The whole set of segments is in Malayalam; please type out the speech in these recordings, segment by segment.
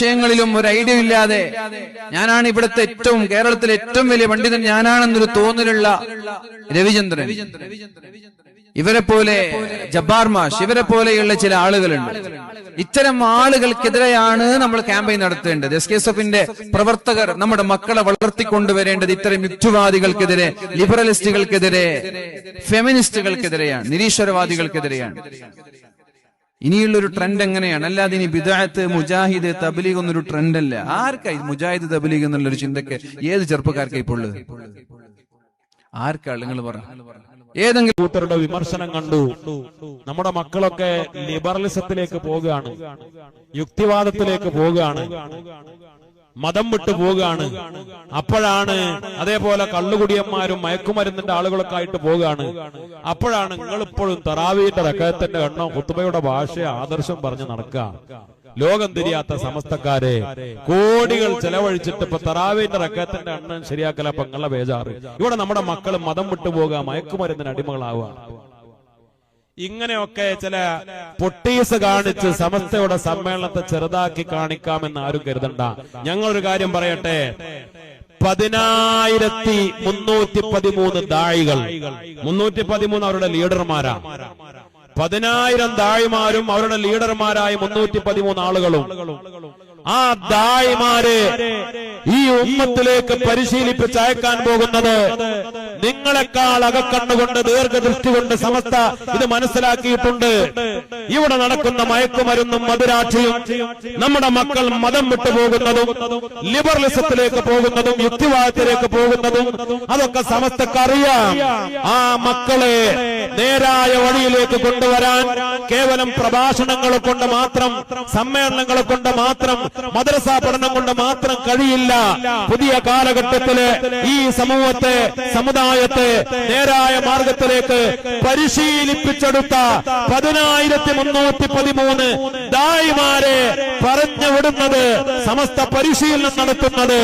വിഷയങ്ങളിലും ഒരു ഐഡിയ ഇല്ലാതെ ഞാനാണ് ഇവിടുത്തെ ഏറ്റവും കേരളത്തിലെ ഏറ്റവും വലിയ പണ്ഡിതൻ ഞാനാണെന്നൊരു തോന്നലുള്ള രവിചന്ദ്രൻ. ഇവരെ പോലെ ജബ്ബാർ മാഷ് ഇവരെ പോലെയുള്ള ചില ആളുകളുണ്ട്. ഇത്തരം ആളുകൾക്കെതിരെയാണ് നമ്മൾ ക്യാമ്പയിൻ നടത്തേണ്ടത്. എസ് കെ എസ് എഫിന്റെ പ്രവർത്തകർ നമ്മുടെ മക്കളെ വളർത്തിക്കൊണ്ടുവരേണ്ടത് ഇത്തരം യുക്തിവാദികൾക്കെതിരെ ലിബറലിസ്റ്റുകൾക്കെതിരെ ഫെമിനിസ്റ്റുകൾക്കെതിരെയാണ് നിരീശ്വരവാദികൾക്കെതിരെയാണ്. ഇനിയുള്ള ഒരു ട്രെൻഡ് എങ്ങനെയാണ്? അല്ലാതെ ഇനി ബിദായത്ത് മുജാഹിദ് തബ്ലീഗ് എന്നൊരു ട്രെൻഡ് അല്ല. ആർക്കായി മുജാഹിദ് തബ്ലീഗ് എന്നുള്ളൊരു ചിന്തക്ക് ഏത് ചെറുപ്പക്കാർക്ക് ഇപ്പോൾ ആർക്കാ നിങ്ങൾ പറ ഏതെങ്കിലും കൂട്ടരുടെ വിമർശനം കണ്ടു. നമ്മുടെ മക്കളൊക്കെ ലിബറലിസത്തിലേക്ക് പോവുകയാണ്. യുക്തിവാദത്തിലേക്ക് പോവുകയാണ്. മതം വിട്ടു പോവുകയാണ്. അപ്പോഴാണ് അതേപോലെ കള്ളുകുടിയന്മാരും മയക്കുമരുന്നിന്റെ ആളുകളൊക്കെ ആയിട്ട് പോവുകയാണ്. അപ്പോഴാണ് നിങ്ങൾ ഇപ്പോഴും തറാവീന്റെ റക്കത്തിന്റെ എണ്ണം കുത്തുബയുടെ ഭാഷ ആദർശം പറഞ്ഞ് നടക്കുക. ലോകം തിരിയാത്ത സമസ്തക്കാരെ കോടികൾ ചെലവഴിച്ചിട്ട് ഇപ്പൊ തറാവീന്റെ റക്കത്തിന്റെ എണ്ണം ശരിയാക്കല നിങ്ങളെ ബേജാറ്. ഇവിടെ നമ്മുടെ മക്കൾ മതം വിട്ടു പോകുക മയക്കുമരുന്നിന് അടിമകളാവുക. ഇങ്ങനെയൊക്കെ ചില പൊട്ടീസ് കാണിച്ച് സമസ്തയുടെ സമ്മേളനത്തെ ചെറുതാക്കി കാണിക്കാമെന്ന് ആരും കരുതണ്ട. ഞങ്ങളൊരു കാര്യം പറയട്ടെ. പതിനായിരത്തി മുന്നൂറ്റി പതിമൂന്ന് ദാഴികൾ മുന്നൂറ്റി പതിമൂന്ന് അവരുടെ ലീഡർമാരാ. പതിനായിരം ദാഴിമാരും അവരുടെ ലീഡർമാരായ മുന്നൂറ്റി പതിമൂന്ന് ആളുകളും. ആ ദായിമാര് ഈ ഉമ്മത്തിലേക്ക് പരിശീലിപ്പിച്ച് അയക്കാൻ പോകുന്നത് നിങ്ങളെക്കാൾ അകക്കണ്ണുകൊണ്ട് ദീർഘദൃഷ്ടി കൊണ്ട് സമസ്ത ഇത് മനസ്സിലാക്കിയിട്ടുണ്ട്. ഇവിടെ നടക്കുന്ന മയക്കുമരുന്നും മധുരാക്ഷിയും നമ്മുടെ മക്കൾ മതം വിട്ടു പോകുന്നതും ലിബറലിസത്തിലേക്ക് പോകുന്നതും യുക്തിവാദത്തിലേക്ക് പോകുന്നതും അതൊക്കെ സമസ്തക്കറിയാം ആ മക്കളെ നേരായ വഴിയിലേക്ക് കൊണ്ടുവരാൻ കേവലം പ്രഭാഷണങ്ങൾ കൊണ്ട് മാത്രം സമ്മേളനങ്ങളെ കൊണ്ട് മാത്രം മദ്രസ പഠനം കൊണ്ട് മാത്രം കഴിയില്ല. പുതിയ കാലഘട്ടത്തിൽ ഈ സമൂഹത്തെ സമുദായത്തെ നേരായ മാർഗത്തിലേക്ക് പരിശീലിപ്പിച്ചെടുത്ത പതിനായിരത്തി മുന്നൂറ്റി പതിമൂന്ന് ദായിമാരെ പറഞ്ഞു വിടുന്നത് സമസ്ത പരിശീലനം നടത്തുന്നത്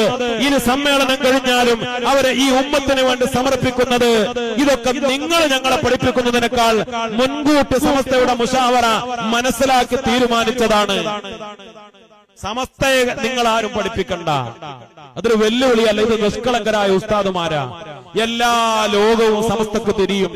ഇനി സമ്മേളനം കഴിഞ്ഞാലും അവരെ ഈ ഉമ്മത്തിന് വേണ്ടി സമർപ്പിക്കുന്നത് ഇതൊക്കെ നിങ്ങൾ ഞങ്ങളെ പഠിപ്പിക്കുന്നതിനേക്കാൾ മുൻകൂട്ടി സമസ്തയുടെ മുഷാവറ മനസ്സിലാക്കി തീരുമാനിച്ചതാണ്. സമസ്തയെ നിങ്ങൾ ആരും പഠിപ്പിക്കണ്ട. അതൊരു വെല്ലുവിളിയല്ല. ഇത് നിഷ്കളങ്കരായ ഉസ്താദുമാരാ. എല്ലാ ലോകവും സമസ്തക്ക് തിരിയും.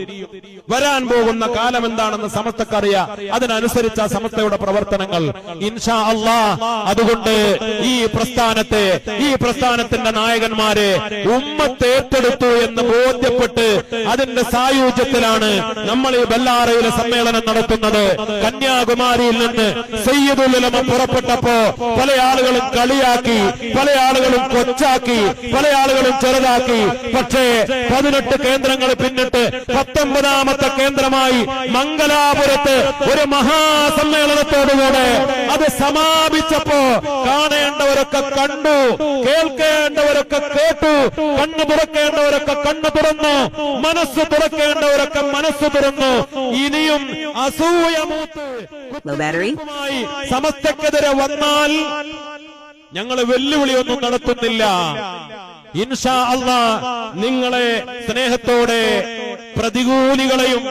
വരാൻ പോകുന്ന കാലം എന്താണെന്ന് സമസ്തക്കറിയാം. അതിനനുസരിച്ച സമസ്തയുടെ പ്രവർത്തനങ്ങൾ. ഇൻഷാ അള്ളാ അതുകൊണ്ട് ഈ പ്രസ്ഥാനത്തെ ഈ പ്രസ്ഥാനത്തിന്റെ നായകന്മാരെ ഉമ്മത്ത് ഏറ്റെടുത്തു എന്ന് ബോധ്യപ്പെട്ട് അതിന്റെ സായുജ്യത്തിലാണ് നമ്മൾ ഈ ബെല്ലാറയിലെ സമ്മേളനം നടത്തുന്നത്. കന്യാകുമാരിയിൽ നിന്ന് സയ്യദുൽ പുറപ്പെട്ടപ്പോ പല ആളുകളും കളിയാക്കി പല ആളുകളും കൊച്ചാക്കി പല ആളുകളും ചെറുതാക്കി പക്ഷേ പതിനെട്ട് കേന്ദ്രങ്ങൾ പിന്നിട്ട് പത്തൊമ്പതാമത്തെ കേന്ദ്രമായി മംഗലാപുരത്ത് ഒരു മഹാസമ്മേളനത്തോടുകൂടെ അത് സമാപിച്ചപ്പോ കാണേണ്ടവരൊക്കെ കണ്ടു കേൾക്കേണ്ടവരൊക്കെ കേട്ടു കണ്ണു തുറക്കേണ്ടവരൊക്കെ കണ്ണു തുറന്നു മനസ്സ് തുറക്കേണ്ടവരൊക്കെ മനസ്സ് തുറന്നു ഇനിയും അസൂയമൂത്ത്. സമസ്തക്കെതിരെ വന്നാൽ ഞങ്ങൾ വെല്ലുവിളിയൊന്നും നടത്തുന്നില്ല. ഇൻഷാ അള്ളാ നിങ്ങളെ സ്നേഹത്തോടെ പ്രതികൂലികളെയും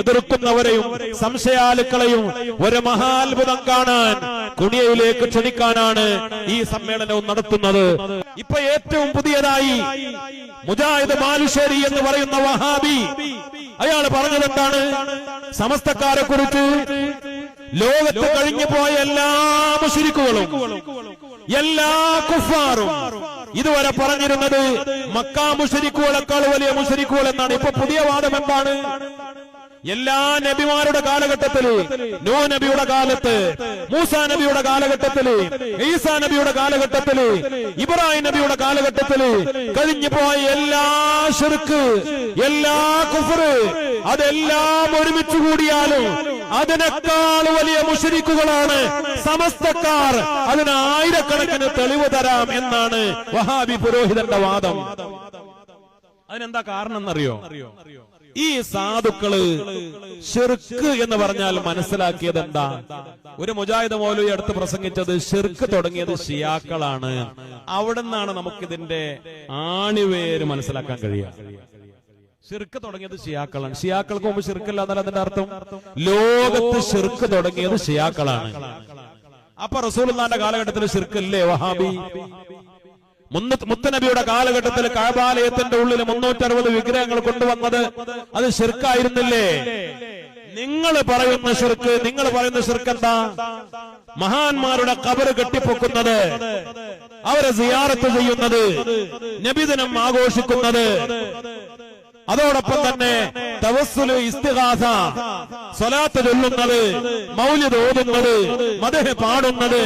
എതിർക്കുന്നവരെയും സംശയാലുക്കളെയും ഒരു മഹാത്ഭുതം കാണാൻ കുണിയയിലേക്ക് ക്ഷണിക്കാനാണ് ഈ സമ്മേളനവും നടത്തുന്നത്. ഇപ്പൊ ഏറ്റവും പുതിയതായി മുജാഹിദ് മാലുശ്ശേരി എന്ന് പറയുന്ന വഹാബി അയാൾ പറഞ്ഞതെന്താണ് സമസ്തക്കാരെ കുറിച്ച് ലോകത്ത് കഴിഞ്ഞു പോയ എല്ലാ മുഷിരിക്കുകളും എല്ലാ കുഫാറും ഇതുവരെ പറഞ്ഞിരുന്നത് മക്കാ മുഷരിക്കുകളെക്കാൾ വലിയ മുഷരിക്കുകൾ എന്നാണ് ഇപ്പൊ പുതിയ വാദം എന്താണ്? എല്ലാ നബിമാരുടെ കാലഘട്ടത്തിൽ നോ നബിയുടെ കാലത്ത് മൂസ നബിയുടെ കാലഘട്ടത്തിൽ ഈസാ നബിയുടെ കാലഘട്ടത്തിൽ ഇബ്രാഹിം നബിയുടെ കാലഘട്ടത്തിൽ കഴിഞ്ഞു പോയ എല്ലാ ഷിർക്ക് എല്ലാ കുഫറ് അതെല്ലാം ഒരുമിച്ച് കൂടിയാലും അതിനേക്കാൾ വലിയ മുഷരിക്കുകളാണ് സമസ്തക്കാർ. അതിന് ആയിരക്കണക്കിന് തെളിവ് തരാം എന്നാണ് വഹാബി പുരോഹിതന്റെ വാദം. അതിനെന്താ കാരണം എന്നറിയോ ഈ സാധുക്കൾ ഷിർക്ക് എന്ന് പറഞ്ഞാൽ മനസ്സിലാക്കിയത് എന്താ ഒരു മുജാഹിദ് മൗലവി അടുത്ത് പ്രസംഗിച്ചത് ഷിർക്ക് തുടങ്ങിയത് ഷിയാക്കളാണ്. അവിടെ നിന്നാണ് നമുക്കിതിന്റെ ആണിവേര് മനസ്സിലാക്കാൻ കഴിയുക. ഷിർക്ക് തുടങ്ങിയത് ഷിയാക്കളാണ്. ഷിയാക്കൾക്ക് മുമ്പ് ഷിർക്കല്ല എന്നാൽ അതിന്റെ അർത്ഥം? ലോകത്ത് ഷിർക്ക് തുടങ്ങിയത് ഷിയാക്കളാണ്. അപ്പൊ റസൂലുള്ളാന്റെ കാലഘട്ടത്തിൽ ശിർക്കില്ലേ വഹാബി? മുത്തനബിയുടെ കാലഘട്ടത്തിൽ കാബാലയത്തിന്റെ ഉള്ളിൽ മുന്നൂറ്ററുപത് വിഗ്രഹങ്ങൾ കൊണ്ടുവന്നത് അത് ഷിർക്കായിരുന്നില്ലേ നിങ്ങൾ പറയുന്ന ശിർക്ക് നിങ്ങൾ പറയുന്ന ശിർക്ക് എന്താ മഹാന്മാരുടെ കബറ് കെട്ടിപ്പൊക്കുന്നത് അവരെ സിയാറത്ത് ചെയ്യുന്നത് നബിദിനം ആഘോഷിക്കുന്നത് അതോടൊപ്പം തന്നെ തവസ്സുൽ ഇസ്തിഹാസ സ്വലാത്ത് ചൊല്ലുന്നത് മൗല്യത ഓതുന്നത് മതഹ് പാടുന്നത്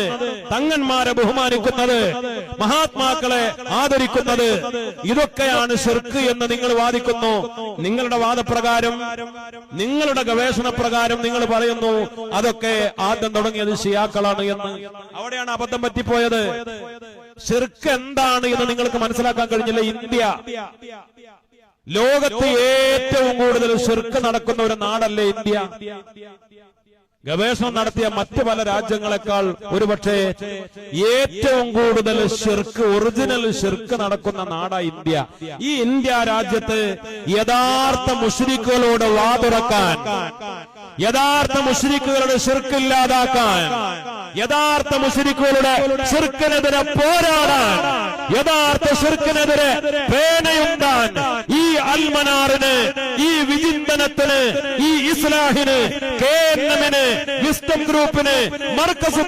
തങ്ങന്മാരെ ബഹുമാനിക്കുന്നത് മഹാത്മാക്കളെ ആദരിക്കുന്നത് ഇതൊക്കെയാണ് ഷിർക്ക് എന്ന് നിങ്ങൾ വാദിക്കുന്നു. നിങ്ങളുടെ വാദപ്രകാരം നിങ്ങളുടെ ഗവേഷണ പ്രകാരം നിങ്ങൾ പറയുന്നു അതൊക്കെ ആദ്യം തുടങ്ങിയത് ഷിയാക്കളാണ് എന്ന്. അവിടെയാണ് അബദ്ധം പറ്റിപ്പോയത്. ഷിർക്ക് എന്താണ് എന്ന് നിങ്ങൾക്ക് മനസ്സിലാക്കാൻ കഴിഞ്ഞില്ല. ഇന്ത്യ. ലോകത്ത് ഏറ്റവും കൂടുതൽ ഷിർക്ക് നടക്കുന്ന ഒരു നാടല്ലേ ഇന്ത്യ? ഗവേഷണം നടത്തിയ മറ്റു പല രാജ്യങ്ങളെക്കാൾ ഒരുപക്ഷെ ഏറ്റവും കൂടുതൽ ഷിർക്ക് ഒറിജിനൽ ഷിർക്ക് നടക്കുന്ന നാടാ ഇന്ത്യ. ഈ ഇന്ത്യ രാജ്യത്ത് യഥാർത്ഥ മുഷ്രിക്കുകളോട് വാതുറക്കാൻ യഥാർത്ഥ മുഷ്രിക്കുകളുടെ ശിർക്ക് ഇല്ലാതാക്കാൻ. യഥാർത്ഥ മുഷ്രിക്കുകളുടെ ഷിർക്കിനെതിരെ പോരാടാൻ. യഥാർത്ഥ ഷിർക്കിനെതിരെ പേനയുണ്ടാൻ. ഈ അൽമനാറിന് ഈ വിചിന്തനത്തിന് ഈ ഇസ്ലാഹിന് കേരളമിന് വിസ്തം ഗ്രൂപ്പിന് മർക്കസ്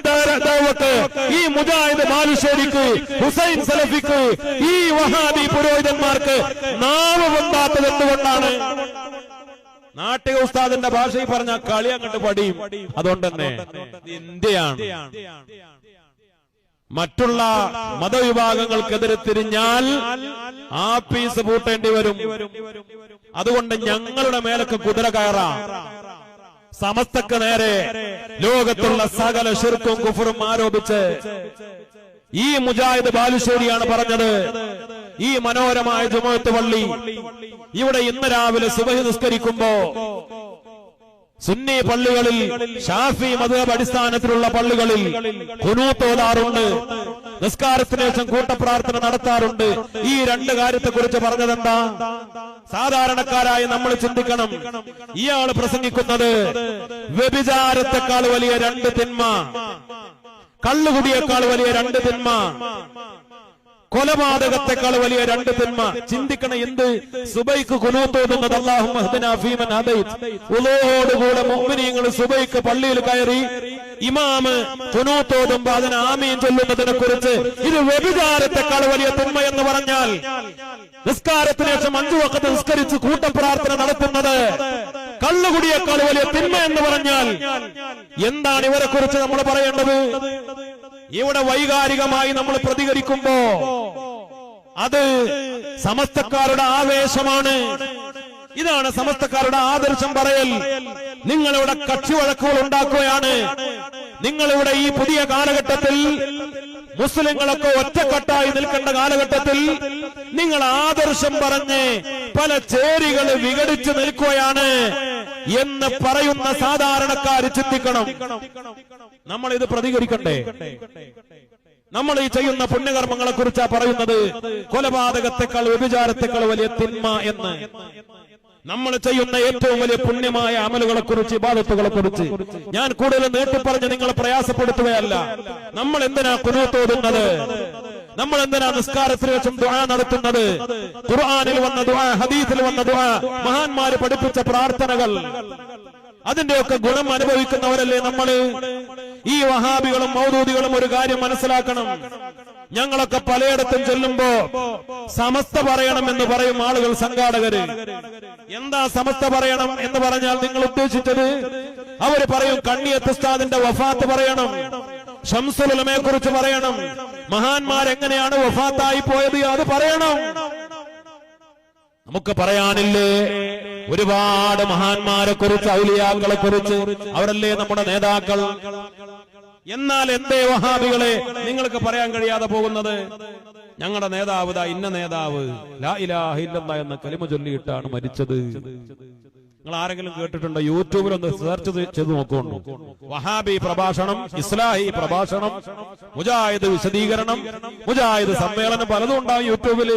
ഈ മുജാഹിദ് മാലുശ്ശേരിക്ക് ഹുസൈൻ സലഫിക്ക് ഈ വഹാബി പുരോഹിതന്മാർക്ക് നാവ് പൊന്താത്തത് എന്തുകൊണ്ടാണ്? നാട്ടിക ഉസ്താദിന്റെ ഭാഷയിൽ പറഞ്ഞ കളി അങ്ങോട്ട് പടിയും അതുകൊണ്ട് തന്നെ ഇന്ത്യയാണ്. മറ്റുള്ള മതവിഭാഗങ്ങൾക്കെതിരെ തിരിഞ്ഞാൽ ആ പീസ് പൂട്ടേണ്ടി വരും. അതുകൊണ്ട് ഞങ്ങളുടെ മേലൊക്കെ കുതിര കയറാം. സമസ്തക്ക് നേരെ ലോകത്തുള്ള സകല ശിർക്കും കുഫറും ആരോപിച്ച് ഈ മുജാഹിദ് ബാലുശ്ശേരിയാണ് പറഞ്ഞത്. ഈ മനോഹരമായ ജുമത്ത് പള്ളി ഇവിടെ ഇന്ന് രാവിലെ സുബഹി നിസ്കരിക്കുമ്പോ സുന്നി പള്ളികളിൽ ഷാഫി മധുഹബ് അടിസ്ഥാനത്തിലുള്ള പള്ളികളിൽ കുനൂത്തോതാറുണ്ട് നിസ്കാരത്തിന് ശേഷം കൂട്ടപ്രാർത്ഥന നടത്താറുണ്ട്. ഈ രണ്ട് കാര്യത്തെക്കുറിച്ച് പറഞ്ഞതെന്താ? സാധാരണക്കാരായി നമ്മൾ ചിന്തിക്കണം. ഇയാൾ പ്രസംഗിക്കുന്നത് വ്യഭിചാരത്തെക്കാൾ വലിയ രണ്ട് തിന്മ. കള്ളുകുടിയേക്കാൾ വലിയ രണ്ട് തിന്മ കൊലപാതകത്തെക്കാൾ വലിയ രണ്ട് തിന്മ. ചിന്തിക്കണ എന്ത്? സുബൈക്ക് കുനൂത്തോതുന്നത് അള്ളാഹു ഫീമൻ ഉലോടുകൂടെ മുഅ്മിനീങ്ങൾ സുബൈക്ക് പള്ളിയിൽ കയറി ഇമാമ് കുനൂത്തോതുമ്പോ അതിന് ആമീൻ ചൊല്ലുന്നതിനെ കുറിച്ച് ഇത് വ്യഭിചാരത്തെക്കാൾ വലിയ തിന്മ എന്ന് പറഞ്ഞാൽ നിസ്കാരത്തിന് ശേഷം അഞ്ചു വക്കത്ത് നിസ്കരിച്ച് കൂട്ടപ്രാർത്ഥന നടത്തുന്നത് കള്ളുകുടിയേക്കാൾ വലിയ തിന്മ എന്ന് പറഞ്ഞാൽ എന്താണ് ഇവരെ കുറിച്ച് നമ്മൾ പറയേണ്ടത്? ഇവിടെ വൈകാരികമായി നമ്മൾ പ്രതികരിക്കുമ്പോ അത് സമസ്തക്കാരുടെ ആവേശമാണ്. ഇതാണ് സമസ്തക്കാരുടെ ആദർശം പറയൽ. നിങ്ങളിവിടെ കക്ഷി വഴക്കുകൾ ഉണ്ടാക്കുകയാണ്. നിങ്ങളിവിടെ ഈ പുതിയ കാലഘട്ടത്തിൽ മുസ്ലിങ്ങളൊക്കെ ഒറ്റക്കെട്ടായി നിൽക്കേണ്ട കാലഘട്ടത്തിൽ നിങ്ങൾ ആദർശം പറഞ്ഞ് പല ചേരികൾ വിഘടിച്ചു നിൽക്കുകയാണ് എന്ന് പറയുന്ന സാധാരണക്കാർ ചിന്തിക്കണം. നമ്മൾ ഇത് പ്രതികരിക്കണ്ടേ നമ്മൾ ഈ ചെയ്യുന്ന പുണ്യകർമ്മങ്ങളെ കുറിച്ചാ പറയുന്നത്. കൊലപാതകത്തെക്കാൾ വ്യഭിചാരത്തെക്കാൾ വലിയ തിന്മ എന്ന്. നമ്മൾ ചെയ്യുന്ന ഏറ്റവും വലിയ പുണ്യമായ അമലുകളെ കുറിച്ച് ഇബാദത്തുകളെ കുറിച്ച് ഞാൻ കൂടുതൽ നീട്ടിപ്പറഞ്ഞ് നിങ്ങളെ പ്രയാസപ്പെടുത്തുകയല്ല. നമ്മൾ എന്തിനാ കുനൂത്തോതുന്നത് നമ്മൾ എന്തിനാ നിസ്കാരത്തിന് വെച്ചും ദുആ നടത്തുന്നത്? ഖുർആനിൽ വന്ന ദുആ ഹദീസിൽ വന്ന ദുആ മഹാന്മാര് പഠിപ്പിച്ച പ്രാർത്ഥനകൾ. അതിന്റെയൊക്കെ ഗുണം അനുഭവിക്കുന്നവരല്ലേ നമ്മൾ? ഈ വഹാബികളും മൗദൂദികളും ഒരു കാര്യം മനസ്സിലാക്കണം. ഞങ്ങളൊക്കെ പലയിടത്തും ചെല്ലുമ്പോ സമസ്ത പറയണം എന്ന് പറയും ആളുകൾ സംഘാടകര്. എന്താ സമസ്ത പറയണം എന്ന് പറഞ്ഞാൽ നിങ്ങൾ ഉദ്ദേശിച്ചത്? അവർ പറയും കണ്ണിയത്ത് ഉസ്താദിന്റെ വഫാത്ത് പറയണം. ഷംസുലമയെ കുറിച്ച് പറയണം. മഹാന്മാരെങ്ങനെയാണ് വഫാത്തായി പോയത് അത് പറയണം. നമുക്ക് പറയാനില്ലേ? ഒരുപാട് മഹാന്മാരെ കുറിച്ച് ഔലിയാക്കളെ കുറിച്ച് അവരല്ലേ നമ്മുടെ നേതാക്കൾ? എന്നാൽ എന്തേ വഹാബികളെ നിങ്ങൾക്ക് പറയാൻ കഴിയാതെ പോകുന്നത്? ഞങ്ങളുടെ നേതാവ് ഇന്ന നേതാവ്. ലാ എന്ന കലിമ ചൊല്ലിയിട്ടാണ് മരിച്ചത്. നിങ്ങൾ ആരെങ്കിലും കേട്ടിട്ടുണ്ടോ? യൂട്യൂബിൽ ഒന്ന് സെർച്ച് ചെയ്ത് നോക്കുന്നു വഹാബി പ്രഭാഷണം ഇസ്ലാഹി പ്രഭാഷണം മുജാഹിദ് വിശദീകരണം മുജാഹിദ് സമ്മേളനം പലതും ഉണ്ടാവും യൂട്യൂബിൽ.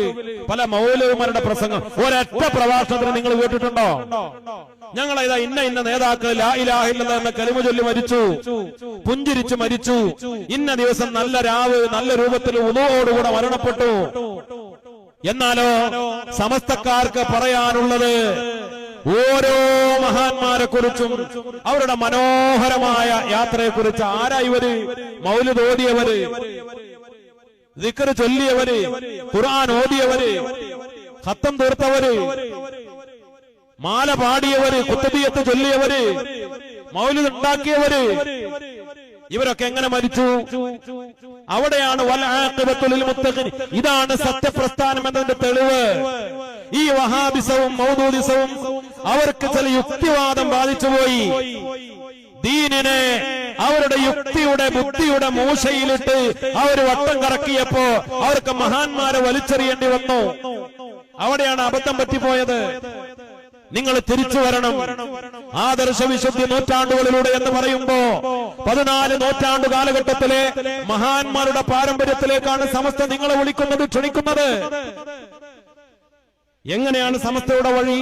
പല മൗലവിമാരുടെ പ്രസംഗം. ഒരൊറ്റ പ്രഭാഷണത്തിന് നിങ്ങൾ കേട്ടിട്ടുണ്ടോ? ഞങ്ങൾ ഇതാ ഇന്ന ഇന്ന നേതാക്കൾ എന്ന കലിമ ചൊല്ലി മരിച്ചു. പുഞ്ചിരിച്ചു മരിച്ചു. ഇന്ന ദിവസം നല്ല രാവ് നല്ല രൂപത്തിൽ ഉദവോടുകൂടെ മരണപ്പെട്ടു. എന്നാലോ സമസ്തക്കാർക്ക് പറയാനുള്ളത് ഓരോ മഹാന്മാരെ കുറിച്ചും അവരുടെ മനോഹരമായ യാത്രയെ കുറിച്ച് ആരാ ഇവർ? മൗലിദ് ഓതിയവര് ദിക്കറ് ചൊല്ലിയവര് ഖുർആൻ ഓതിയവര് ഹത്തം തീർത്തവര് മാല പാടിയവര് കുത്തബിയത്ത് ചൊല്ലിയവര് മൗലിതുണ്ടാക്കിയവര് ഇവരൊക്കെ എങ്ങനെ മരിച്ചു? അവിടെയാണ് ഇതാണ് സത്യപ്രസ്ഥാനം എന്നതിന്റെ തെളിവ്. ഈ വഹാബിസവും മൗദൂദിസവും അവർക്ക് ചില യുക്തിവാദം ബാധിച്ചുപോയി. ദീനിനെ അവരുടെ യുക്തിയുടെ ബുദ്ധിയുടെ മൂശയിലിട്ട് അവർ വട്ടം കറക്കിയപ്പോ അവർക്ക് മഹാന്മാരെ വലിച്ചെറിയേണ്ടി വന്നു. അവിടെയാണ് അബദ്ധം പറ്റിപ്പോയത്. നിങ്ങൾ തിരിച്ചു വരണം. ആദർശ വിശുദ്ധി നൂറ്റാണ്ടുകളിലൂടെ എന്ന് പറയുമ്പോ പതിനാല് നൂറ്റാണ്ട് കാലഘട്ടത്തിലെ മഹാന്മാരുടെ പാരമ്പര്യത്തിലേക്കാണ് സമസ്ത നിങ്ങളെ വിളിക്കുന്നത് ക്ഷണിക്കുന്നത്. എങ്ങനെയാണ് സമസ്തയുടെ വഴി?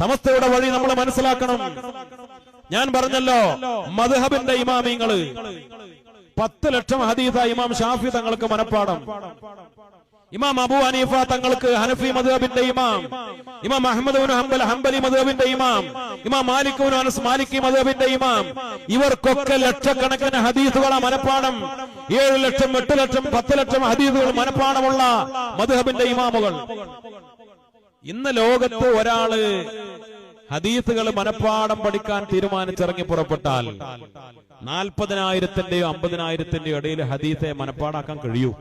സമസ്തയുടെ വഴി നമ്മൾ മനസ്സിലാക്കണം. ഞാൻ പറഞ്ഞല്ലോ മധുഹബിന്റെ ഇമാമിങ്ങൾ. പത്ത് ലക്ഷം ഹദീസ ഇമാം ഷാഫി തങ്ങൾക്ക് മനപ്പാടം. ഇമാം അബു ഹനീഫ തങ്ങൾക്ക് ഹനഫി മദ്ഹബിന്റെ ഇമാം. ഇമാം അഹമ്മദ് ഹംബൽ ഹംബലി മദ്ഹബിന്റെ ഇമാം. ഇമാം മാലിക് അനസ് മാലിക്കി മദ്ഹബിന്റെ ഇമാം. ഇവർക്കൊക്കെ ലക്ഷക്കണക്കിന് ഹദീസുകളെ മനപ്പാടം. ഏഴ് ലക്ഷം എട്ട് ലക്ഷം പത്ത് ലക്ഷം ഹദീസുകൾ മനപ്പാടമുള്ള മദ്ഹബിന്റെ ഇമാമുകൾ. ഇന്ന് ലോകത്ത് ഒരാൾ ഹദീസുകൾ മനപ്പാടം പഠിക്കാൻ തീരുമാനിച്ചിറങ്ങി പുറപ്പെട്ടാൽ നാൽപ്പതിനായിരത്തിന്റെയോ അമ്പതിനായിരത്തിന്റെയോ ഇടയിൽ ഹദീസെ മനപ്പാടാക്കാൻ കഴിയൂ.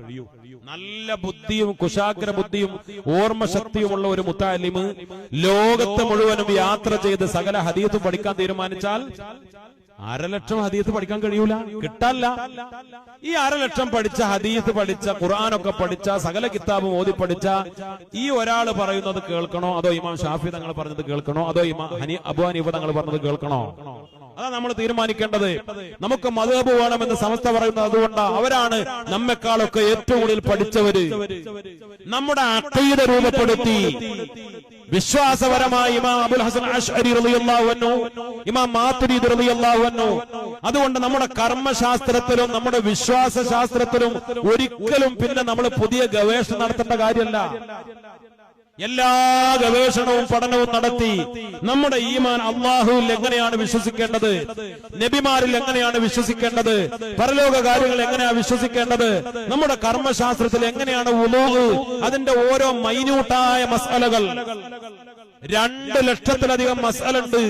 നല്ല ബുദ്ധിയും കുശാഗ്ര ബുദ്ധിയും ഓർമ്മശക്തിയുമുള്ള ഒരു മുത്താലിമ് ലോകത്ത് മുഴുവനും യാത്ര ചെയ്ത് സകല ഹദീത്തും പഠിക്കാൻ തീരുമാനിച്ചാൽ അരലക്ഷം ഹദീസ് പഠിക്കാൻ കഴിയൂല? കിട്ടല്ല. ഈ അരലക്ഷം പഠിച്ച ഹദീസ് പഠിച്ച ഖുർആാനൊക്കെ പഠിച്ച സകല കിതാബും ഓതി പഠിച്ച ഈ ഒരാൾ പറയുന്നത് കേൾക്കണോ? അതോ ഇമാം ഷാഫി തങ്ങൾ പറഞ്ഞത് കേൾക്കണോ? അതോ ഇമാം ഹനി അബു ഹനീഫ തങ്ങൾ പറഞ്ഞത് കേൾക്കണോ? അതാ നമ്മൾ തീരുമാനിക്കേണ്ടത്. നമുക്ക് മതബ് വേണമെന്ന് സമസ്ത പറയുന്നത് അതുകൊണ്ടാ. അവരാണ് നമ്മെക്കാളൊക്കെ ഏറ്റവും കൂടുതൽ പഠിച്ചവര്. നമ്മുടെ അക്കീത രൂപപ്പെടുത്തി. വിശ്വാസപരമായി ഇമാം അബുൽ ഹസൻ അഷ്അരി അൻഹു ഇമാം മാതുരീദ് അൻഹു. അതുകൊണ്ട് നമ്മുടെ കർമ്മശാസ്ത്രത്തിലും നമ്മുടെ വിശ്വാസ ശാസ്ത്രത്തിലും ഒരിക്കലും പിന്നെ നമ്മൾ പുതിയ ഗവേഷണം നടത്തേണ്ട കാര്യമല്ല. എല്ലാ ഗവേഷണവും പഠനവും നടത്തി നമ്മുടെ ഈമാൻ അള്ളാഹുവിൽ എങ്ങനെയാണ് വിശ്വസിക്കേണ്ടത്? നബിമാരിൽ എങ്ങനെയാണ് വിശ്വസിക്കേണ്ടത്? പരലോക കാര്യങ്ങൾ എങ്ങനെയാണ് വിശ്വസിക്കേണ്ടത്? നമ്മുടെ കർമ്മശാസ്ത്രത്തിൽ എങ്ങനെയാണ് ഉലൂഹ് അതിന്റെ ഓരോ മൈന്യൂട്ടായ മസാലകൾ. രണ്ട് ലക്ഷത്തിലധികം മസാലുണ്ട്.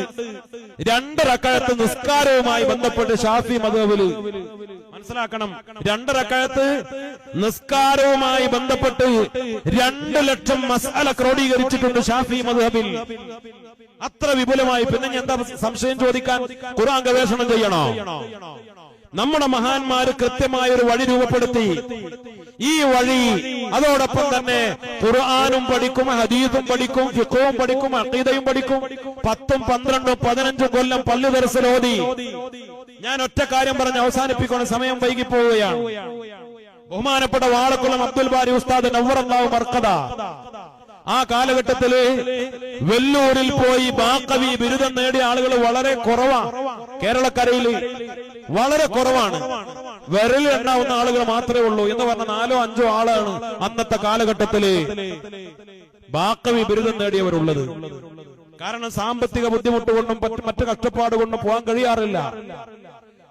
രണ്ട് റക്കായത്ത് നിസ്കാരവുമായി ബന്ധപ്പെട്ട് ഷാഫി മധുബിൽ മനസ്സിലാക്കണം. രണ്ട് റക്കായത്ത് നിസ്കാരവുമായി ബന്ധപ്പെട്ട് രണ്ട് ലക്ഷം മസാല ക്രോഡീകരിച്ചിട്ടുണ്ട് ഷാഫി മധുബിൽ അത്ര വിപുലമായി. പിന്നെ ഞാൻ എന്താ സംശയം ചോദിക്കാൻ? ഖുർആൻ ഗവേഷണം ചെയ്യണോ? നമ്മുടെ മഹാന്മാര് കൃത്യമായ ഒരു വഴി രൂപപ്പെടുത്തി. ഈ വഴി. അതോടൊപ്പം തന്നെ ഖുർആാനും പഠിക്കും ഹദീദും പഠിക്കും ഫിഖവും പഠിക്കും അഖീദയും പഠിക്കും. പത്തും പന്ത്രണ്ടും പതിനഞ്ചും കൊല്ലം പള്ളി ദർശനോദി ഞാൻ ഒറ്റ കാര്യം പറഞ്ഞ് അവസാനിപ്പിക്കണം സമയം വൈകി പോവുകയാണ് ബഹുമാനപ്പെട്ട വാളക്കുളം അബ്ദുൽ ബാരി ഉസ്താദ് നവറല്ലാവ് മർക്കത ആ കാലഘട്ടത്തിൽ വെല്ലൂരിൽ പോയി ബാക്കവി ബിരുദം നേടിയ ആളുകൾ വളരെ കുറവാണ് കേരളക്കരയിൽ വളരെ കുറവാണ്. വിരലിൽ എണ്ണാവുന്ന ആളുകൾ മാത്രമേ ഉള്ളൂ എന്ന് പറഞ്ഞ നാലോ അഞ്ചോ ആളാണ് അന്നത്തെ കാലഘട്ടത്തിൽ ബാക്കവി ബിരുദം നേടിയവരുള്ളത്. കാരണം സാമ്പത്തിക ബുദ്ധിമുട്ട് കൊണ്ടും മറ്റു കഷ്ടപ്പാട് കൊണ്ടും പോകാൻ കഴിയാറില്ല.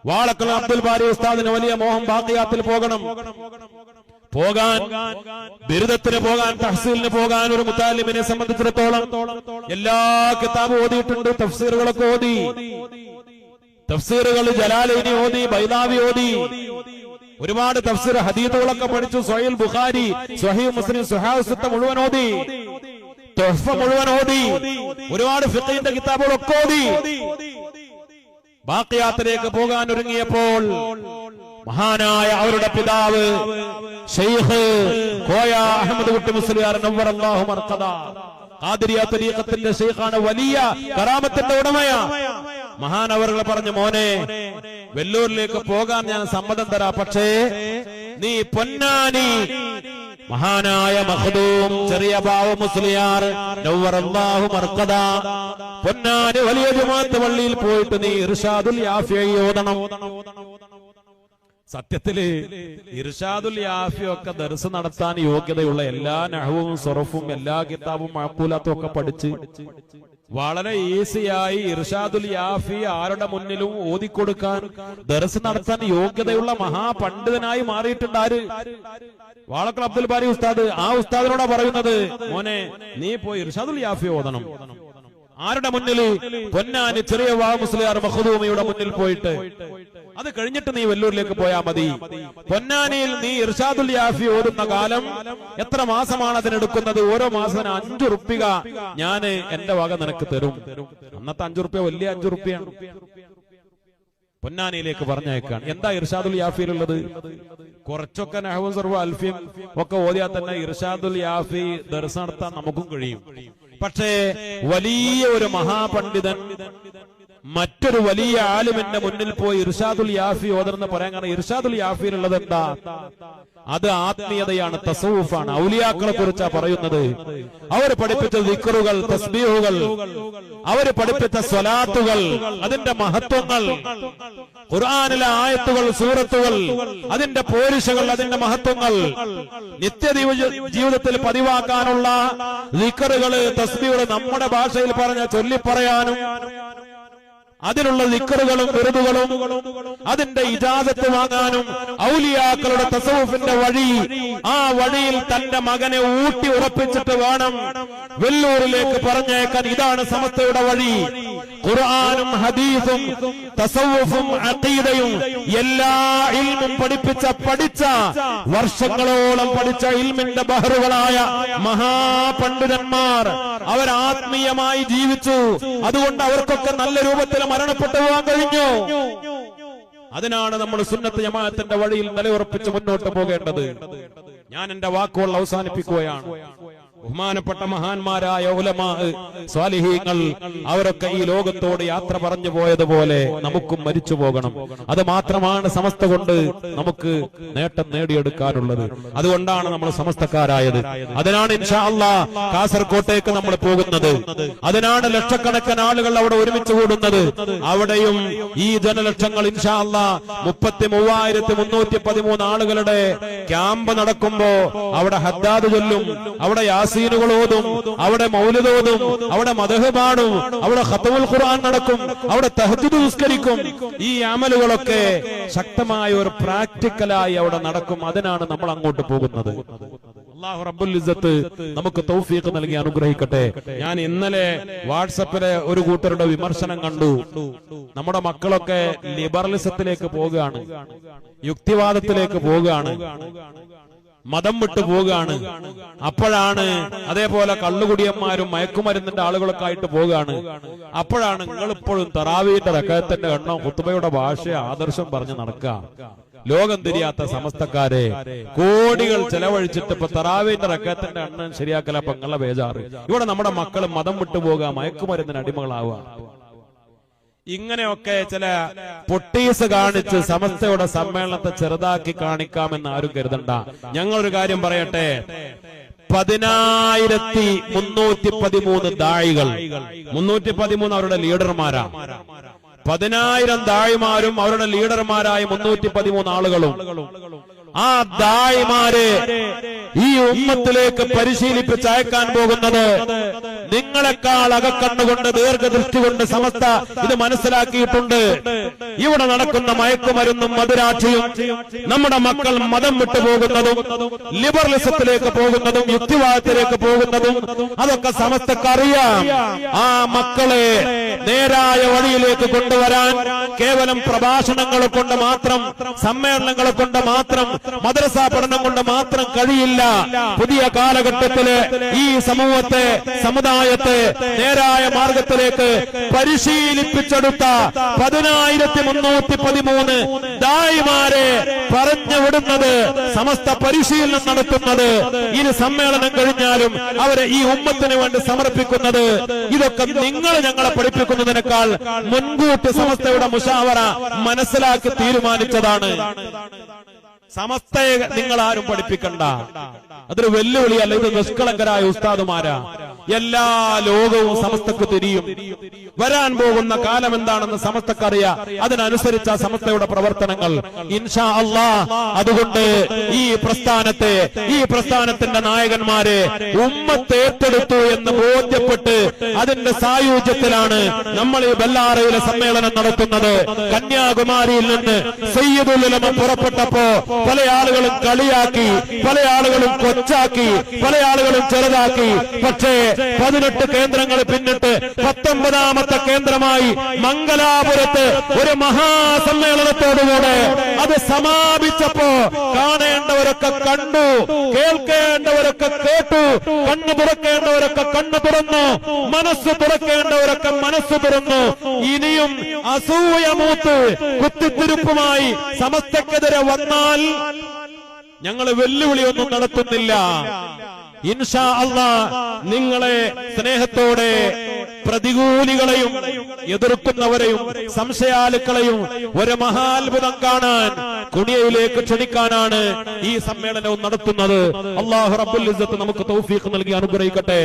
വാളക്കൽ അബ്ദുൽ ബാരി ഉസ്താദിന് വലിയ മോഹം ബാക്കിയാത്തിൽ പോകണം. പോകാൻ ബിരുദത്തിന് പോകാൻ തഹസീലിന് പോകാൻ ഒരു മുത്താലിമിനെ സംബന്ധിച്ചിടത്തോളം എല്ലാ കിതാബും ഓതിയിട്ടുണ്ട് തഫ്സീറുകളൊക്കെ ഓതി. തഫ്സീറുകൾ ജലാലിനി ഓതി ബൈലാവി ഓതി. ഒരുപാട് തഫ്സീർ ഹദീദുകളൊക്കെ പഠിച്ചു സൊഹീൽ ബുഖാരി സ്വഹീ മുസ്ലിം സുഹാസുത്ത മുഴുവൻ ഓതി. മുഴുവൻ ഓതി. ഒരുപാട് ഫിഖിന്റെ കിതാബുകളൊക്കെ ഓതി. ബാക്കിയാത്തിലേക്ക് പോകാൻ ഒരുങ്ങിയപ്പോൾ മഹാനായ അവരുടെ പിതാവ് ഷെയ്ഖ് കോയ അഹമ്മദ് കുട്ടി മുസ്ലിയാർ നവർ അല്ലാഹു മർക്കദ. ഖാദിരിയ തരീഖത്തിന്റെ ഷെയ്ഖാണ് വലിയ കറാമത്തിന്റെ ഉടമയാ. മഹാനവറുകൾ പറഞ്ഞു മോനെ വെല്ലൂരിലേക്ക് പോകാൻ ഞാൻ സമ്മതം തരാ. പക്ഷേ നീ പൊന്നാനി മഹാനായ മഹദൂം ചെറിയ ബാവ മുസ്ലിയാർ നവ്വറല്ലാഹു മർക്കദ. പൊന്നാനി വലിയ ജമാഅത്ത് പള്ളിയിൽ പോയിട്ട് നീ ഇർഷാദുൽ യാഫിയ ഓതണം. സത്യത്തിൽ ഇർഷാദുൽ യാഫി ഒക്കെ ദർസ് നടത്താൻ യോഗ്യതയുള്ള എല്ലാ നഹവും സൊറഫും എല്ലാ കിതാബും മഴക്കൂലാത്തും ഒക്കെ പഠിച്ച് വളരെ ഈസിയായി ഇർഷാദുൽ യാഫി ആരുടെ മുന്നിലും ഓതിക്കൊടുക്കാൻ ദർസ് നടത്താൻ യോഗ്യതയുള്ള മഹാപണ്ഡിതനായി മാറിയിട്ടുണ്ട് ആര്? വാളക്കൽ അബ്ദുൽ ബാരി ഉസ്താദ്. ആ ഉസ്താദിനോടാ പറയുന്നത് മോനെ നീ പോയി ഇർഷാദുൽ യാഫി ഓതണം. ആരുടെ മുന്നിൽ പൊന്നാനി ചെറിയ വാ മുസ്ലിയാർ മഹദൂമിയുടെ മുന്നിൽ പോയിട്ട് അത് കഴിഞ്ഞിട്ട് നീ വെല്ലൂരിലേക്ക് പോയാ മതി. പൊന്നാനിയിൽ നീ ഇർഷാദുൽ യാഫി ഓടുന്ന കാലം എത്ര മാസമാണ് അതിനെടുക്കുന്നത്? ഓരോ മാസത്തിന് അഞ്ചു റുപ്പിക ഞാൻ എന്റെ വക നിനക്ക് തരും. അന്നത്തെ അഞ്ചു റുപ്യ വലിയ അഞ്ചു റുപ്യാണ് പൊന്നാനിയിലേക്ക് പറഞ്ഞേക്കാൻ എന്താ ഇർഷാദുൽ യാഫിയിലുള്ളത്? കുറച്ചൊക്കെ നെഹവും സർവ അൽഫിയും ഒക്കെ ഓതിയാൽ തന്നെ ഇർഷാദുൽ യാഫി ദർശനം നടത്താൻ നമുക്കും കഴിയും. പക്ഷേ വലിയ ഒരു മഹാപണ്ഡിതൻ മറ്റൊരു വലിയ ആലിമിന്റെ മുന്നിൽ പോയി ഇർഷാദുൽ യാഫി ഓതർന്ന് പറയാൻ കാരണം ഇർഷാദുൽ യാഫിയിലുള്ളത് എന്താ? അത് ആത്മീയതയാണ് തസൂഫാണ്. ഔലിയാക്കളെ കുറിച്ചാ പറയുന്നത്. അവർ പഠിപ്പിച്ച ദിക്കറുകൾ തസ്ബീഹുകൾ അവർ പഠിപ്പിച്ച സ്വലാത്തുകൾ അതിന്റെ മഹത്വങ്ങൾ ഖുർആാനിലെ ആയത്തുകൾ സൂറത്തുകൾ അതിന്റെ പോരിശകൾ അതിന്റെ മഹത്വങ്ങൾ നിത്യ ജീവിതത്തിൽ പതിവാക്കാനുള്ള ദിക്കറുകൾ തസ്ബീഹുകൾ നമ്മുടെ ഭാഷയിൽ പറഞ്ഞ ചൊല്ലിപ്പറയാനും അതിനുള്ള നിക്കറുകളും വെറുതുകളും അതിന്റെ ഇജാസത്ത് വാങ്ങാനും ഔലിയാക്കളുടെ തസവുഫിന്റെ വഴി ആ വഴിയിൽ തന്റെ മകനെ ഊട്ടി ഉറപ്പിച്ചിട്ട് വേണം വെല്ലൂരിലേക്ക് പറഞ്ഞേക്കാൻ. ഇതാണ് സമസ്തയുടെ വഴി. ഖുർആാനും ഹദീസും തസവുഫും അഖീദയും എല്ലാ ഇൽമും പഠിപ്പിച്ച പഠിച്ച വർഷങ്ങളോളം പഠിച്ച ഇൽമിന്റെ ബഹറുകളായ മഹാപണ്ഡിതന്മാർ അവർ ആത്മീയമായി ജീവിച്ചു. അതുകൊണ്ട് അവർക്കൊക്കെ നല്ല രൂപത്തിൽ മരണപ്പെട്ടു പോകാൻ കഴിഞ്ഞു. അതിനാണ് നമ്മൾ സുന്നത്ത് ജമാഅത്തിന്റെ വഴിയിൽ നിലയുറപ്പിച്ച് മുന്നോട്ട് പോകേണ്ടത്. ഞാൻ എന്റെ വാക്കുകൾ അവസാനിപ്പിക്കുകയാണ്. ബഹുമാനപ്പെട്ട മഹാന്മാരായ ഉലമാ സ്വാലിഹീങ്ങൾ അവരൊക്കെ ഈ ലോകത്തോട് യാത്ര പറഞ്ഞു പോയതുപോലെ നമുക്കും മരിച്ചു പോകണം. അത് മാത്രമാണ് സമസ്ത കൊണ്ട് നമുക്ക് നേട്ടം നേടിയെടുക്കാനുള്ളത്. അതുകൊണ്ടാണ് നമ്മൾ സമസ്തക്കാരായത്. അതിനാണ് ഇൻഷാ കാസർകോട്ടേക്ക് നമ്മൾ പോകുന്നത്. അതിനാണ് ലക്ഷക്കണക്കിന് ആളുകൾ അവിടെ ഒരുമിച്ച് കൂടുന്നത്. അവിടെയും ഈ ജനലക്ഷങ്ങൾ ഇൻഷാ മുപ്പത്തി മൂവായിരത്തി മുന്നൂറ്റി പതിമൂന്ന് ആളുകളുടെ ക്യാമ്പ് നടക്കുമ്പോ അവിടെ ഹദ്ദാദ് ചൊല്ലും അവിടെ യാസീനുകൾ ഓതും അവിടെ മൗലിദോതും അവിടെ മതഹ് പാടും അവിടെ ഖത്തമുൽ ഖുർആൻ നടക്കും അവിടെ തഹജുദ് നിസ്കരിക്കും ഈ അമലുകളൊക്കെ ശക്തമായ ഒരു പ്രാക്ടിക്കലായി അവിടെ നടക്കും. അതിനാണ് നമ്മൾ അങ്ങോട്ട് പോകുന്നത്. റബ്ബുൽ ഇസ്സത്ത് നമുക്ക് തൗഫീഖ് നൽകി അനുഗ്രഹിക്കട്ടെ. ഞാൻ ഇന്നലെ വാട്സപ്പിലെ ഒരു കൂട്ടരുടെ വിമർശനം കണ്ടു. നമ്മുടെ മക്കളൊക്കെ ലിബറലിസത്തിലേക്ക് പോവുകയാണ് യുക്തിവാദത്തിലേക്ക് പോവുകയാണ്. മതം വിട്ടു പോവുകയാണ് അപ്പോഴാണ് അതേപോലെ കള്ളുകുടിയന്മാരും മയക്കുമരുന്നിന്റെ ആളുകളൊക്കെ ആയിട്ട് പോവുകയാണ് അപ്പോഴാണ് നിങ്ങൾ ഇപ്പോഴും തറാവീന്റെ റക്കത്തിന്റെ എണ്ണം കുത്തുബയുടെ ഭാഷ ആദർശം പറഞ്ഞ് നടക്കുക. ലോകം തിരിയാത്ത സമസ്തക്കാരെ കോടികൾ ചെലവഴിച്ചിട്ട് ഇപ്പൊ തറാവീന്റെ റക്കത്തിന്റെ എണ്ണം ശരിയാക്കല നിങ്ങളെ ബേജാറ്. ഇവിടെ നമ്മുടെ മക്കൾ മതം വിട്ടു പോകുക മയക്കുമരുന്നിന് അടിമകളാവുക. ഇങ്ങനെയൊക്കെ ചില പൊട്ടീസ് കാണിച്ച് സമസ്തയുടെ സമ്മേളനത്തെ ചെറുതാക്കി കാണിക്കാമെന്ന് ആരും കരുതണ്ട. ഞങ്ങളൊരു കാര്യം പറയട്ടെ. പതിനായിരത്തി മുന്നൂറ്റി പതിമൂന്ന് ദാഴികൾ മുന്നൂറ്റി പതിമൂന്ന് അവരുടെ ലീഡർമാരാ. പതിനായിരം ദാഴിമാരും അവരുടെ ലീഡർമാരായ മുന്നൂറ്റി പതിമൂന്ന് ആളുകളും. ആ ദായിമാരെ ഈ ഉമ്മത്തിലേക്ക് പരിശീലിപ്പിച്ച് അയക്കാൻ പോകുന്നത് നിങ്ങളെക്കാൾ അകക്കണ്ണുകൊണ്ട് ദീർഘദൃഷ്ടി കൊണ്ട് സമസ്ത ഇത് മനസ്സിലാക്കിയിട്ടുണ്ട്. ഇവിടെ നടക്കുന്ന മയക്കുമരുന്നും മധുരാക്ഷിയും നമ്മുടെ മക്കൾ മതം വിട്ടു പോകുന്നതും ലിബറലിസത്തിലേക്ക് പോകുന്നതും യുക്തിവാദത്തിലേക്ക് പോകുന്നതും അതൊക്കെ സമസ്തക്കറിയാം. ആ മക്കളെ നേരായ വഴിയിലേക്ക് കൊണ്ടുവരാൻ കേവലം പ്രഭാഷണങ്ങൾ കൊണ്ട് മാത്രം സമ്മേളനങ്ങൾ കൊണ്ട് മാത്രം മദ്രസ പഠനം കൊണ്ട് മാത്രം കഴിയില്ല. പുതിയ കാലഘട്ടത്തിൽ ഈ സമൂഹത്തെ സമുദായത്തെ നേരായ മാർഗത്തിലേക്ക് പരിശീലിപ്പിച്ചെടുത്ത പതിനായിരത്തി മുന്നൂറ്റി പതിമൂന്ന് ദായിമാരെ പറഞ്ഞു വിടുന്നത് സമസ്ത പരിശീലനം നടത്തുന്നത് ഇനി സമ്മേളനം കഴിഞ്ഞാലും അവരെ ഈ ഉമ്മത്തിന് വേണ്ടി സമർപ്പിക്കുന്നത്. ഇതൊക്കെ നിങ്ങൾ ഞങ്ങളെ പഠിപ്പിക്കുന്നതിനേക്കാൾ മുൻകൂട്ടി സമസ്തയുടെ മുഷാവറ മനസ്സിലാക്കി തീരുമാനിച്ചതാണ്. സമസ്തയെ നിങ്ങൾ ആരും പഠിപ്പിക്കണ്ട. അതൊരു വെല്ലുവിളിയല്ല ഇത് നിഷ്കളങ്കരായ ഉസ്താദുമാരാ. എല്ലാ ലോകവും സമസ്തക്ക് തിരിയും. വരാൻ പോകുന്ന കാലം എന്താണെന്ന് സമസ്തക്കറിയാം. അതിനനുസരിച്ച സമസ്തയുടെ പ്രവർത്തനങ്ങൾ. ഇൻഷാ അള്ളാ അതുകൊണ്ട് ഈ പ്രസ്ഥാനത്തെ ഈ പ്രസ്ഥാനത്തിന്റെ നായകന്മാരെ ഉമ്മത്ത് ഏറ്റെടുത്തു എന്ന് ബോധ്യപ്പെട്ട് അതിന്റെ സായുജ്യത്തിലാണ് നമ്മൾ ഈ ബെല്ലാറയിലെ സമ്മേളനം നടത്തുന്നത്. കന്യാകുമാരിയിൽ നിന്ന് സയ്യദുലമ പുറപ്പെട്ടപ്പോ പല ആളുകളും കളിയാക്കി പല ആളുകളും കൊച്ചാക്കി പല ആളുകളും ചെറുതാക്കി. പക്ഷേ പതിനെട്ട് കേന്ദ്രങ്ങൾ പിന്നിട്ട് പത്തൊമ്പതാമത്തെ കേന്ദ്രമായി മംഗലാപുരത്ത് ഒരു മഹാസമ്മേളനത്തോടുകൂടെ അത് സമാപിച്ചപ്പോ കാണേണ്ടവരൊക്കെ കണ്ടു കേൾക്കേണ്ടവരൊക്കെ കേട്ടു കണ്ണു തുറക്കേണ്ടവരൊക്കെ കണ്ണു തുറന്നു മനസ്സ് തുറക്കേണ്ടവരൊക്കെ മനസ്സ് തുറന്നു. ഇനിയും അസൂയമൂത്ത് കുത്തിത്തിരിപ്പുമായി സമസ്തക്കെതിരെ വന്നാൽ ഞങ്ങൾ വെല്ലുവിളിയൊന്നും നടത്തുന്നില്ല. ഇൻഷാ അള്ളാ നിങ്ങളെ സ്നേഹത്തോടെ പ്രതികൂലികളെയും എതിർക്കുന്നവരെയും സംശയാലുക്കളെയും ഒരു മഹാത്ഭുതം കാണാൻ കുടിയയിലേക്ക് ക്ഷണിക്കാനാണ് ഈ സമ്മേളനവും നടത്തുന്നത്. അള്ളാഹു റബ്ബുൽ നമുക്ക് തൗഫീഖ് നൽകി അനുഗ്രഹിക്കട്ടെ.